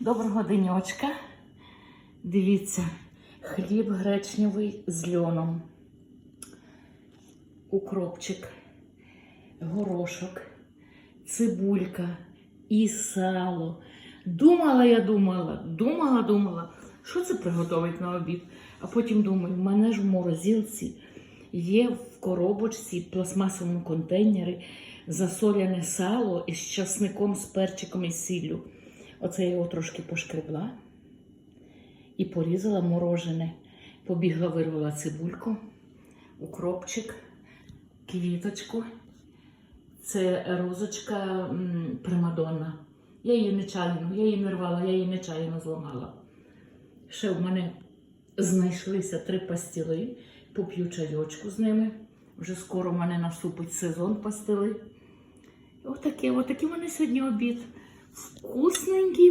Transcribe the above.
Доброго денечка. Дивіться, хліб гречневий з льоном, укропчик, горошок, цибулька і сало. Думала я думала, думала, думала, що це приготувати на обід. А потім думаю, в мене ж в морозилці є в коробочці, пластмасовому контейнері засоляне сало із часником, з перчиком і сіллю. Оце я його трошки пошкребла і порізала морожене. Побігла, вирвала цибульку, укропчик, квіточку. Це розочка примадонна. Я її нечайно, я її не рвала, я її нечайно зламала. Ще в мене знайшлися три пастіли, поп'ю чайочку з ними. Вже скоро в мене наступить сезон пастили. Отаке, отакий в мене сьогодні обід. Вкусненький.